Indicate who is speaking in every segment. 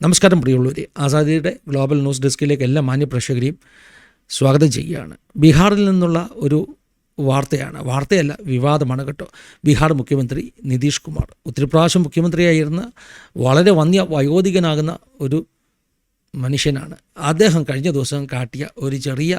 Speaker 1: നമസ്കാരം പ്രിയമുള്ളവരെ. ആസാദിയുടെ global news ഡെസ്കിലേക്ക് എല്ലാ മാന്യ പ്രേക്ഷകരെയും സ്വാഗതം ചെയ്യുകയാണ്. ബീഹാറിൽ നിന്നുള്ള ഒരു വാർത്തയാണ് വാർത്തയല്ല വിവാദമാണ് കേട്ടോ. ബീഹാർ മുഖ്യമന്ത്രി നിതീഷ് കുമാർ. ഒത്തിരി പ്രാവശ്യം മുഖ്യമന്ത്രിയായിരുന്ന വളരെ വന്യ വയോധികനാകുന്ന ഒരു മനുഷ്യനാണ്. അദ്ദേഹം കഴിഞ്ഞ ദിവസം കാട്ടിയ ഒരു ചെറിയ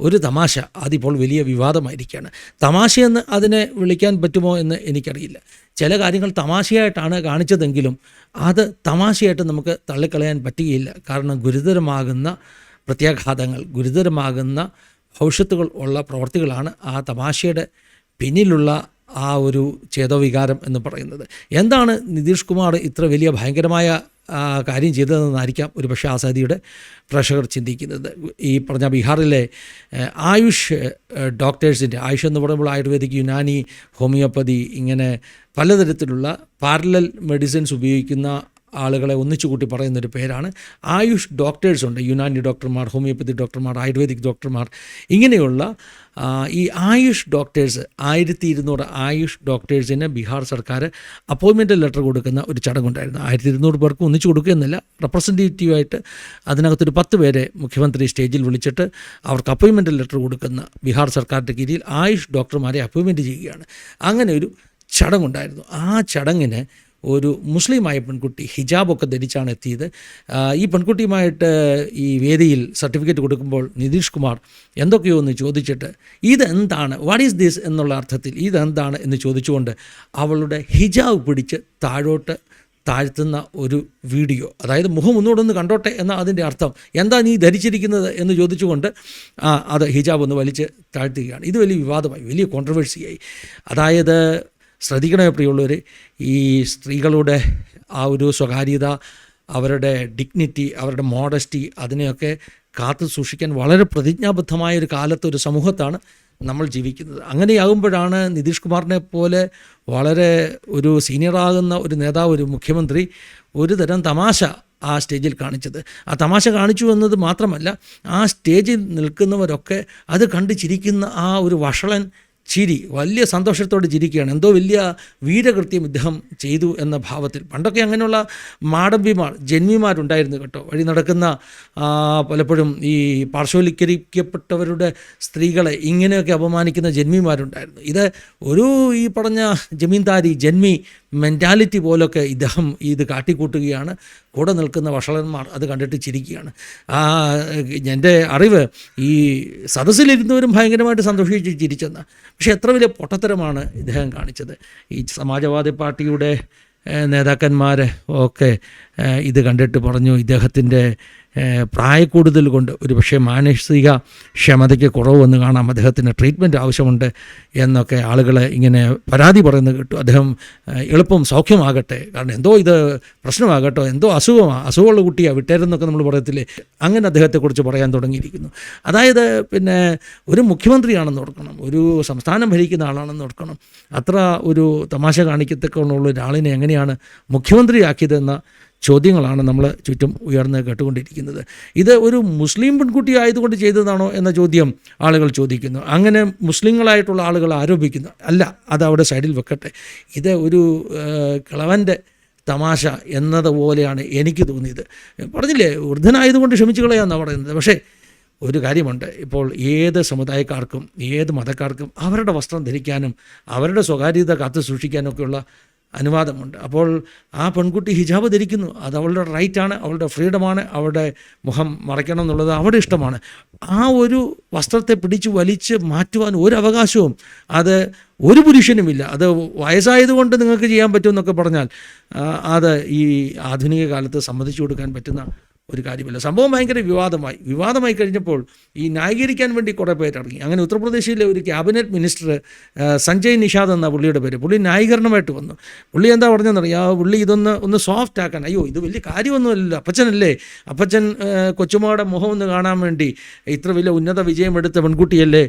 Speaker 1: ഒരു തമാശ. അതിപ്പോൾ വലിയ വിവാദമായിരിക്കുകയാണ്. തമാശയെന്ന് അതിനെ വിളിക്കാൻ പറ്റുമോ എന്ന് എനിക്കറിയില്ല. ചില കാര്യങ്ങൾ തമാശയായിട്ടാണ് കാണിച്ചതെങ്കിലും അത് തമാശയായിട്ട് നമുക്ക് തള്ളിക്കളയാൻ പറ്റുകയില്ല. കാരണം ഗുരുതരമാകുന്ന പ്രത്യാഘാതങ്ങൾ ഗുരുതരമാകുന്ന ഭവിഷ്യത്തുകൾ ഉള്ള പ്രവർത്തികളാണ് ആ തമാശയുടെ പിന്നിലുള്ള ആ ഒരു ചേതോവികാരം എന്ന് പറയുന്നത്. എന്താണ് നിതീഷ് കുമാർ ഇത്ര വലിയ ഭയങ്കരമായ കാര്യം ചെയ്തതെന്നായിരിക്കാം ഒരു പക്ഷേ ആസാദിയുടെ പ്രേക്ഷകർ ചിന്തിക്കുന്നത്. ഈ പറഞ്ഞ ബീഹാറിലെ ആയുഷ് ഡോക്ടേഴ്സിന്റെ ആയുഷ് എന്ന് പറയുമ്പോൾ ആയുർവേദിക് യുനാനി ഹോമിയോപ്പതി ഇങ്ങനെ പലതരത്തിലുള്ള പാരലൽ മെഡിസിൻസ് ഉപയോഗിക്കുന്ന ആളുകളെ ഒന്നിച്ചു കൂട്ടി പറയുന്നൊരു പേരാണ്. ആയുഷ് ഡോക്ടേഴ്സ് ഉണ്ട്. യുനാനി ഡോക്ടർമാർ ഹോമിയോപ്പതി ഡോക്ടർമാർ ആയുർവേദിക് ഡോക്ടർമാർ ഇങ്ങനെയുള്ള ഈ ആയുഷ് ഡോക്ടേഴ്സ് ആയിരത്തി ഇരുന്നൂറ് ആയുഷ് ഡോക്ടേഴ്സിന് ബീഹാർ സർക്കാർ അപ്പോയിൻമെന്റ് ലെറ്റർ കൊടുക്കുന്ന ഒരു ചടങ്ങുണ്ടായിരുന്നു. ആയിരത്തി ഇരുന്നൂറ് പേർക്ക് ഒന്നിച്ചു കൊടുക്കുകയെന്നില്ല റെപ്രസെന്റേറ്റീവായിട്ട് അതിനകത്തൊരു പത്ത് പേരെ മുഖ്യമന്ത്രി സ്റ്റേജിൽ വിളിച്ചിട്ട് അവർക്ക് അപ്പോയിൻമെന്റ് ലെറ്റർ കൊടുക്കുന്ന ബീഹാർ സർക്കാരിന്റെ കീഴിൽ ആയുഷ് ഡോക്ടർമാരെ അപ്പോയിൻമെന്റ് ചെയ്യുകയാണ്. അങ്ങനെ ഒരു ചടങ്ങുണ്ടായിരുന്നു. ആ ചടങ്ങിന് ഒരു മുസ്ലിമായ പെൺകുട്ടി ഹിജാബൊക്കെ ധരിച്ചാണ് എത്തിയത്. ഈ പെൺകുട്ടിയുമായിട്ട് ഈ വേദിയിൽ സർട്ടിഫിക്കറ്റ് കൊടുക്കുമ്പോൾ നിതീഷ് കുമാർ എന്തൊക്കെയോ എന്ന് ചോദിച്ചിട്ട് ഇതെന്താണ്? വാട്ട് ഈസ് ദിസ് എന്നുള്ള അർത്ഥത്തിൽ ഇതെന്താണ്? എന്ന് ചോദിച്ചുകൊണ്ട് അവളുടെ ഹിജാബ് പിടിച്ച് താഴോട്ട് താഴ്ത്തുന്ന ഒരു വീഡിയോ അതായത് മുഖം ഒന്നുകൂടൊന്ന് കണ്ടോട്ടെ എന്ന അതിന്റെ അർത്ഥം. എന്താ നീ ധരിച്ചിരിക്കുന്നത്? എന്ന് ചോദിച്ചുകൊണ്ട് അത് ഹിജാബ് ഒന്ന് വലിച്ച് താഴ്ത്തുകയാണ്. ഇത് വലിയ വിവാദമായി വലിയ കോൺട്രവേഴ്സിയായി അതായത് ശ്രദ്ധിക്കണമേ പ്രിയുള്ളവർ ഈ സ്ത്രീകളുടെ ആ ഒരു സ്വകാര്യത അവരുടെ ഡിഗ്നിറ്റി അവരുടെ മോഡസ്റ്റി അതിനെയൊക്കെ കാത്തു സൂക്ഷിക്കാൻ വളരെ പ്രതിജ്ഞാബദ്ധമായ ഒരു കാലത്ത് ഒരു സമൂഹത്താണ് നമ്മൾ ജീവിക്കുന്നത്. അങ്ങനെയാകുമ്പോഴാണ് നിതീഷ് കുമാറിനെ പോലെ വളരെ ഒരു സീനിയറാകുന്ന ഒരു നേതാവ് ഒരു മുഖ്യമന്ത്രി ഒരു തരം തമാശ ആ സ്റ്റേജിൽ കാണിച്ചത്. ആ തമാശ കാണിച്ചു എന്നത് മാത്രമല്ല ആ സ്റ്റേജിൽ നിൽക്കുന്നവരൊക്കെ അത് കണ്ട് ചിരിക്കുന്ന ആ ഒരു വഷളൻ ചിരി വലിയ സന്തോഷത്തോടെ ചിരിക്കുകയാണ്. എന്തോ വലിയ വീരകൃത്യം ഇദ്ദേഹം ചെയ്തു എന്ന ഭാവത്തിൽ. പണ്ടൊക്കെ അങ്ങനെയുള്ള മാടമ്പിമാർ ജന്മിമാരുണ്ടായിരുന്നു കേട്ടോ. വഴി നടക്കുന്ന പലപ്പോഴും ഈ പാർശ്വവൽക്കരിക്കപ്പെട്ടവരുടെ സ്ത്രീകളെ ഇങ്ങനെയൊക്കെ അപമാനിക്കുന്ന ജന്മിമാരുണ്ടായിരുന്നു. ഇത് ഒരു ഈ പറഞ്ഞ ജമീന്ദാരി ജന്മി മെന്റാലിറ്റി പോലൊക്കെ ഇദ്ദേഹം ഇത് കാട്ടിക്കൂട്ടുകയാണ്. കൂടെ നിൽക്കുന്ന വഷളന്മാർ അത് കണ്ടിട്ട് ചിരിക്കുകയാണ്. എന്റെ അറിവ് ഈ സദസ്സിലിരുന്നവരും ഭയങ്കരമായിട്ട് സന്തോഷിച്ച് ചിരിച്ചെന്ന്. പക്ഷേ എത്ര വലിയ പൊട്ടത്തരമാണ് ഇദ്ദേഹം കാണിച്ചത്. ഈ സമാജവാദി പാർട്ടിയുടെ നേതാക്കന്മാർ ഒക്കെ ഇത് കണ്ടിട്ട് പറഞ്ഞു ഇദ്ദേഹത്തിന്റെ പ്രായക്കൂടുതൽ കൊണ്ട് ഒരു പക്ഷേ മാനസിക ക്ഷമതയ്ക്ക് കുറവ് വന്ന് കാണാം. അദ്ദേഹത്തിന് ട്രീറ്റ്മെന്റ് ആവശ്യമുണ്ട് എന്നൊക്കെ ആളുകൾ ഇങ്ങനെ പരാതി പറയുന്നത് കിട്ടും. അദ്ദേഹം എളുപ്പം സൗഖ്യമാകട്ടെ. കാരണം എന്തോ ഇത് പ്രശ്നമാകട്ടോ എന്തോ അസുഖമാണ് അസുഖമുള്ള കുട്ടിയാണ് വിട്ടേരെന്നൊക്കെ നമ്മൾ പറയത്തില്ലേ? അങ്ങനെ അദ്ദേഹത്തെക്കുറിച്ച് പറയാൻ തുടങ്ങിയിരിക്കുന്നു. അതായത് പിന്നെ ഒരു മുഖ്യമന്ത്രിയാണെന്ന് ഓർക്കണം ഒരു സംസ്ഥാനം ഭരിക്കുന്ന ആളാണെന്ന് ഓർക്കണം. അത്ര ഒരു തമാശ കാണിക്കത്തക്കുള്ള ഒരാളിനെ എങ്ങനെയാണ് മുഖ്യമന്ത്രിയാക്കിയതെന്ന ചോദ്യങ്ങളാണ് നമ്മൾ ചുറ്റും ഉയർന്ന് കേട്ടുകൊണ്ടിരിക്കുന്നത്. ഇത് ഒരു മുസ്ലിം പെൺകുട്ടി ആയതുകൊണ്ട് ചെയ്തതാണോ എന്ന ചോദ്യം ആളുകൾ ചോദിക്കുന്നു. അങ്ങനെ മുസ്ലിങ്ങളായിട്ടുള്ള ആളുകൾ ആരോപിക്കുന്നു. അല്ല അത് അവിടെ സൈഡിൽ വെക്കട്ടെ. ഇത് ഒരു കിളവന്റെ തമാശ എന്നതുപോലെയാണ് എനിക്ക് തോന്നിയത്. പറഞ്ഞില്ലേ വൃദ്ധനായതുകൊണ്ട് ക്ഷമിച്ചു കളയാമെന്നാണ് പറയുന്നത്. പക്ഷേ ഒരു കാര്യമുണ്ട്. ഇപ്പോൾ ഏത് സമുദായക്കാർക്കും ഏത് മതക്കാർക്കും അവരുടെ വസ്ത്രം ധരിക്കാനും അവരുടെ സ്വകാര്യത കാത്തു സൂക്ഷിക്കാനൊക്കെയുള്ള അനുവാദമുണ്ട്. അപ്പോൾ ആ പെൺകുട്ടി ഹിജാബ് ധരിക്കുന്നു. അത് അവളുടെ റൈറ്റാണ് അവളുടെ ഫ്രീഡമാണ് അവളുടെ മുഖം മറയ്ക്കണം എന്നുള്ളത് അവളുടെ ഇഷ്ടമാണ്. ആ ഒരു വസ്ത്രത്തെ പിടിച്ച് വലിച്ച് മാറ്റുവാൻ ഒരു അവകാശവും അത് ഒരു പുരുഷനുമില്ല. അത് വയസ്സായതുകൊണ്ട് നിങ്ങൾക്ക് ചെയ്യാൻ പറ്റുമെന്നൊക്കെ പറഞ്ഞാൽ അത് ഈ ആധുനിക കാലത്ത് സമ്മതിച്ചു കൊടുക്കാൻ പറ്റുന്ന ഒരു കാര്യമില്ല. സംഭവം ഭയങ്കര വിവാദമായി. വിവാദമായി കഴിഞ്ഞപ്പോൾ ഈ ന്യായീകരിക്കാൻ വേണ്ടി കുറേ പേര് ഇറങ്ങി. അങ്ങനെ ഉത്തർപ്രദേശിലെ ഒരു ക്യാബിനറ്റ് മിനിസ്റ്റർ സഞ്ജയ് നിഷാദ് എന്ന പുള്ളിയുടെ പേര് പുള്ളി ന്യായീകരണമായിട്ട് വന്നു. പുള്ളി എന്താ പറഞ്ഞതെന്നറിയാം ആ പുള്ളി ഇതൊന്ന് ഒന്ന് സോഫ്റ്റ് ആക്കാൻ. അയ്യോ ഇത് വലിയ കാര്യമൊന്നുമല്ലല്ലോ. അപ്പച്ചനല്ലേ? അപ്പച്ചൻ കൊച്ചുമാടെ മുഖം ഒന്ന് കാണാൻ വേണ്ടി ഇത്ര വലിയ ഉന്നത വിജയം എടുത്ത പെൺകുട്ടിയല്ലേ?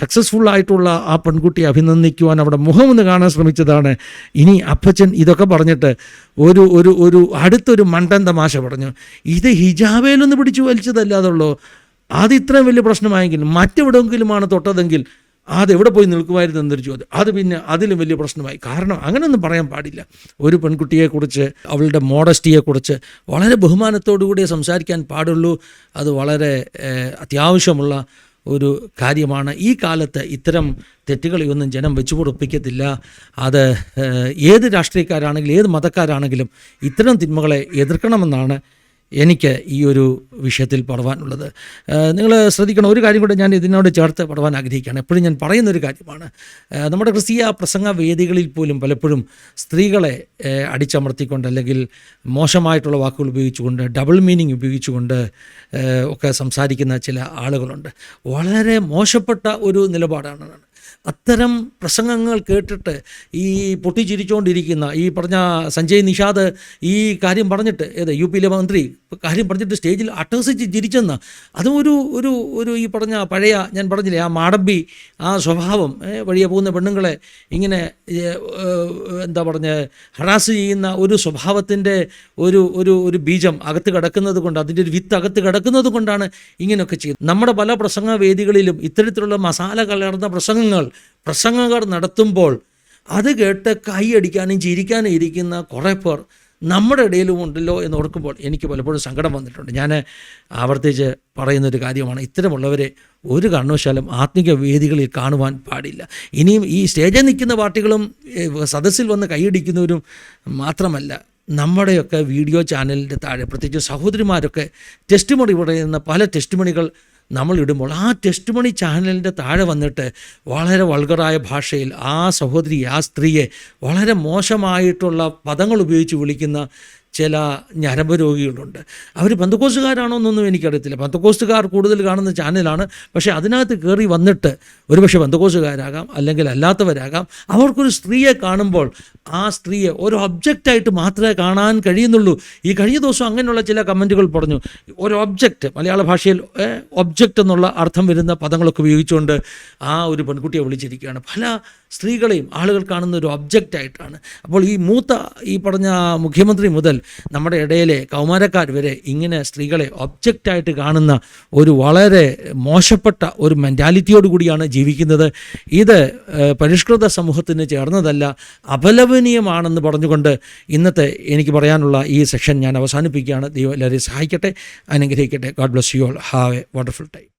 Speaker 1: സക്സസ്ഫുൾ ആയിട്ടുള്ള ആ പെൺകുട്ടിയെ അഭിനന്ദിക്കുവാൻ അവിടെ മുഖം ഒന്ന് കാണാൻ ശ്രമിച്ചതാണ്. ഇനി അപ്പച്ചൻ ഇതൊക്കെ പറഞ്ഞിട്ട് ഒരു ഒരു ഒരു അടുത്തൊരു മണ്ടൻ തമാശ പറഞ്ഞു. ഇത് ഹിജാബേലൊന്ന് പിടിച്ചു വലിച്ചതല്ലാതുള്ളൂ? അത് ഇത്രയും വലിയ പ്രശ്നമായെങ്കിൽ മറ്റെവിടെയെങ്കിലുമാണ് തൊട്ടതെങ്കിൽ അതെവിടെ പോയി നിൽക്കുമായിരുന്നു എന്നൊരു ചോദ്യം. അത് പിന്നെ അതിലും വലിയ പ്രശ്നമായി. കാരണം അങ്ങനെയൊന്നും പറയാൻ പാടില്ല. ഒരു പെൺകുട്ടിയെക്കുറിച്ച് അവളുടെ മോഡസ്റ്റിയെക്കുറിച്ച് വളരെ ബഹുമാനത്തോടുകൂടിയേ സംസാരിക്കാൻ പാടുള്ളൂ. അത് വളരെ അത്യാവശ്യമുള്ള ഒരു കാര്യമാണ്. ഈ കാലത്ത് ഇത്തരം തെറ്റുകളെയൊന്നും ജനം വെച്ചു കൊടുപ്പിക്കത്തില്ല അത് ഏത് രാഷ്ട്രീയക്കാരാണെങ്കിലും ഏത് മതക്കാരാണെങ്കിലും ഇത്തരം തിന്മകളെ എതിർക്കണമെന്നാണ് എനിക്ക് ഈ ഒരു വിഷയത്തിൽ പറവാനുള്ളത് നിങ്ങൾ ശ്രദ്ധിക്കണം ഒരു കാര്യം കൂടെ ഞാൻ ഇതിനോട് ചേർത്ത് പറവാൻ ആഗ്രഹിക്കുകയാണ്. എപ്പോഴും ഞാൻ പറയുന്നൊരു കാര്യമാണ്. നമ്മുടെ ക്രിസ്തീയ പ്രസംഗ വേദികളിൽ പോലും പലപ്പോഴും സ്ത്രീകളെ അടിച്ചമർത്തിക്കൊണ്ട് അല്ലെങ്കിൽ മോശമായിട്ടുള്ള വാക്കുകൾ ഉപയോഗിച്ചുകൊണ്ട് ഡബിൾ മീനിങ് ഉപയോഗിച്ചുകൊണ്ട് ഒക്കെ സംസാരിക്കുന്ന ചില ആളുകളുണ്ട്. വളരെ മോശപ്പെട്ട ഒരു നിലപാടാണ് അത്തരം പ്രസംഗങ്ങൾ കേട്ടിട്ട് ഈ പൊട്ടിച്ചിരിച്ചുകൊണ്ടിരിക്കുന്ന ഈ പറഞ്ഞ സഞ്ജയ് നിഷാദ് ഈ കാര്യം പറഞ്ഞിട്ട് ഏത് യു പിയിലെ മന്ത്രി കാര്യം പറഞ്ഞിട്ട് സ്റ്റേജിൽ അട്ടഹസിച്ച് ചിരിച്ചെന്ന്. അതും ഒരു ഒരു ഒരു ഈ പറഞ്ഞ പഴയ ഞാൻ പറഞ്ഞില്ലേ ആ മാടമ്പി ആ സ്വഭാവം വഴിയെ പോകുന്ന പെണ്ണുങ്ങളെ ഇങ്ങനെ എന്താ പറഞ്ഞ ഹറാസ് ചെയ്യുന്ന ഒരു സ്വഭാവത്തിന്റെ ഒരു ഒരു ഒരു ബീജം അകത്ത് കിടക്കുന്നത് കൊണ്ട് അതിന്റെ ഒരു വിത്ത് അകത്ത് കിടക്കുന്നത് കൊണ്ടാണ് ഇങ്ങനെയൊക്കെ ചെയ്യുന്നത് നമ്മുടെ പല പ്രസംഗ വേദികളിലും ഇത്തരത്തിലുള്ള മസാല കലർന്ന പ്രസംഗങ്ങൾ പ്രസംഗകർ നടത്തുമ്പോൾ അത് കേട്ട് കൈയടിക്കാനും ചിരിക്കാനും ഇരിക്കുന്ന കുറേ പേർ നമ്മുടെ ഇടയിലും ഉണ്ടല്ലോ എന്ന് ഓർക്കുമ്പോൾ എനിക്ക് പലപ്പോഴും സങ്കടം വന്നിട്ടുണ്ട്. ഞാൻ ആവർത്തിച്ച് പറയുന്നൊരു കാര്യമാണ്. ഇത്തരമുള്ളവരെ ഒരു കാരണവശാലും ആത്മിക വേദികളിൽ കാണുവാൻ പാടില്ല. ഇനിയും ഈ സ്റ്റേജിൽ നിൽക്കുന്ന പാർട്ടികളും സദസ്സിൽ വന്ന് കൈയടിക്കുന്നവരും മാത്രമല്ല നമ്മുടെയൊക്കെ വീഡിയോ ചാനലിന്റെ താഴെ പ്രത്യേകിച്ച് സഹോദരിമാരൊക്കെ ടെസ്റ്റ് മണി പറയുന്ന പല ടെസ്റ്റ് മണികൾ നമ്മൾ ഇടുമ്പോൾ ആ ടെസ്റ്റ് മണി ചാനലിന്റെ താഴെ വന്നിട്ട് വളരെ വൾഗറായ ഭാഷയിൽ ആ സഹോദരി ആ സ്ത്രീയെ വളരെ മോശമായിട്ടുള്ള പദങ്ങൾ ഉപയോഗിച്ച് വിളിക്കുന്ന ചില ഞരമ്പ് രോഗികളുണ്ട് അവർ ബന്ധക്കോസ്റ്റുകാരാണോ എന്നൊന്നും എനിക്കറിയത്തില്ല. ബന്ധക്കോസ്റ്റുകാർ കൂടുതൽ കാണുന്ന ചാനലാണ്. പക്ഷേ അതിനകത്ത് കയറി വന്നിട്ട് ഒരുപക്ഷെ ബന്ധക്കോസ്റ്റുകാരാകാം അല്ലെങ്കിൽ അല്ലാത്തവരാകാം. അവർക്കൊരു സ്ത്രീയെ കാണുമ്പോൾ ആ സ്ത്രീയെ ഒരു ഒബ്ജക്റ്റായിട്ട് മാത്രമേ കാണാൻ കഴിയുന്നുള്ളൂ. ഈ കഴിഞ്ഞ ദിവസം അങ്ങനെയുള്ള ചില കമന്റുകൾ പറഞ്ഞു. ഒരു ഒബ്ജക്റ്റ് മലയാള ഭാഷയിൽ ഒബ്ജക്റ്റ് എന്നുള്ള അർത്ഥം വരുന്ന പദങ്ങളൊക്കെ ഉപയോഗിച്ചുകൊണ്ട് ആ ഒരു പെൺകുട്ടിയെ വിളിച്ചിരിക്കുകയാണ്. പല സ്ത്രീകളെയും ആളുകൾ കാണുന്ന ഒരു ഒബ്ജക്റ്റായിട്ടാണ് അപ്പോൾ ഈ മൂത്ത ഈ പറഞ്ഞ മുഖ്യമന്ത്രി മുതൽ നമ്മുടെ ഇടയിലെ കൗമാരക്കാർ വരെ ഇങ്ങനെ സ്ത്രീകളെ ഒബ്ജക്റ്റായിട്ട് കാണുന്ന ഒരു വളരെ മോശപ്പെട്ട ഒരു മെന്റാലിറ്റിയോട് കൂടിയാണ് ജീവിക്കുന്നത്. ഇത് പരിഷ്കൃത സമൂഹത്തിന് ചേർന്നതല്ല അപലപനീയമാണെന്ന് പറഞ്ഞുകൊണ്ട് ഇന്നത്തെ എനിക്ക് പറയാനുള്ള ഈ സെഷൻ ഞാൻ അവസാനിപ്പിക്കുകയാണ്. ദൈവം എല്ലാവരെയും സഹായിക്കട്ടെ. അനുഗ്രഹിക്കട്ടെ. God bless you all have a wonderful time